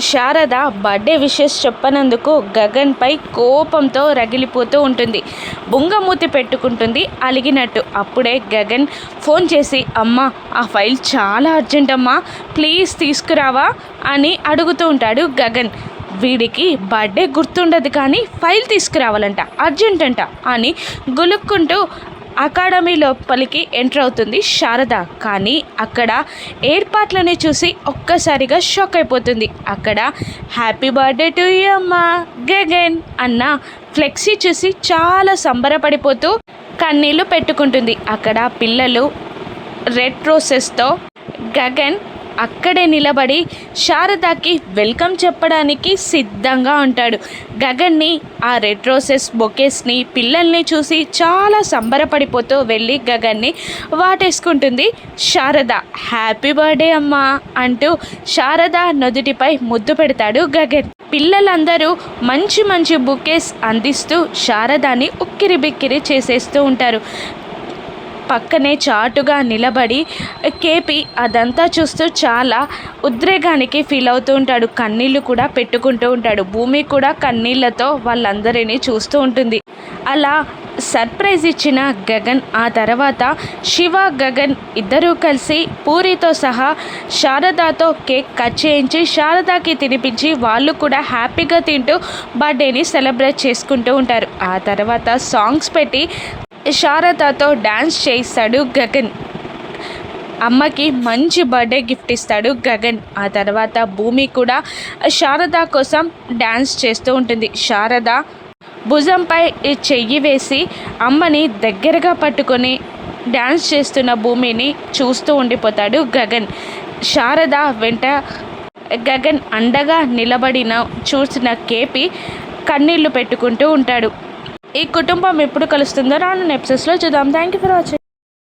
Sharada birthday wishes చెప్పనందుకు గగన్పై కోపంతో రగిలిపోతూ ఉంటుంది. బుంగమూతి పెట్టుకుంటుంది. అలిగినట్టు అప్పుడే గగన్ ఫోన్ చేసి అమ్మ ఆ ఫైల్ చాలా అర్జెంట్ అమ్మా ప్లీజ్ తీసుకురావా? అని అడుగుతూ ఉంటాడు గగన్. వీడికి బర్త్డే గుర్తుండదు కానీ ఫైల్ తీసుకురావాలంట అర్జెంట్ అంట అని గులుక్కుంటూ అకాడమీ లోపలికి ఎంటర్ అవుతుంది శారద. కానీ అక్కడ ఏర్పాట్లని చూసి ఒక్కసారిగా షాక్ అయిపోతుంది. అక్కడ హ్యాపీ బర్త్డే టు యూ అమ్మా! గగన్! అన్న ఫ్లెక్సీ చూసి చాలా సంబరపడిపోతూ కన్నీళ్ళు పెట్టుకుంటుంది. అక్కడ పిల్లలు రెడ్ రోసెస్తో గగన్ అక్కడే నిలబడి శారదకి వెల్కమ్ చెప్పడానికి సిద్ధంగా ఉంటాడు. గగన్ని ఆ రెడ్ రోసెస్ బొకేస్ని పిల్లల్ని చూసి చాలా సంబరపడిపోతూ వెళ్ళి గగన్ని వాటేసుకుంటుంది. శారద హ్యాపీ బర్త్డే అమ్మా అంటూ శారద నుదుటిపై ముద్దు పెడతాడు గగన్. పిల్లలందరూ మంచి మంచి బుకేస్ అందిస్తూ శారదాని ఉక్కిరి బిక్కిరి చేసేస్తూ ఉంటారు. పక్కనే చాటుగా నిలబడి కేపి అదంతా చూస్తూ చాలా ఉద్రేగానికి ఫీల్ అవుతూ ఉంటాడు. కన్నీళ్ళు కూడా పెట్టుకుంటూ ఉంటాడు. భూమి కూడా కన్నీళ్ళతో వాళ్ళందరినీ చూస్తూ ఉంటుంది. అలా సర్ప్రైజ్ ఇచ్చిన గగన్ ఆ తర్వాత శివ గగన్ ఇద్దరూ కలిసి పూరితో సహా శారదాతో కేక్ కట్ చేయించి శారదాకి తినిపించి వాళ్ళు కూడా హ్యాపీగా తింటూ బర్త్డేని సెలబ్రేట్ చేసుకుంటూ ఉంటారు. ఆ తర్వాత సాంగ్స్ పెట్టి శారదతో డ్యాన్స్ చేస్తాడు గగన్. అమ్మకి మంచి బర్త్డే గిఫ్ట్ ఇస్తాడు గగన్. ఆ తర్వాత భూమి కూడా శారద కోసం డ్యాన్స్ చేస్తూ ఉంటుంది. శారద భుజంపై చెయ్యి వేసి అమ్మని దగ్గరగా పట్టుకొని డ్యాన్స్ చేస్తున్న భూమిని చూస్తూ ఉండిపోతాడు గగన్. శారద వెంట గగన్ అండగా నిలబడిన చూసిన కేపి కన్నీళ్ళు పెట్టుకుంటూ ఉంటాడు. ఈ కుటుంబం ఎప్పుడు కలుస్తుందో రాను ఎపిసోడ్స్లో చూద్దాం. Thank you for watching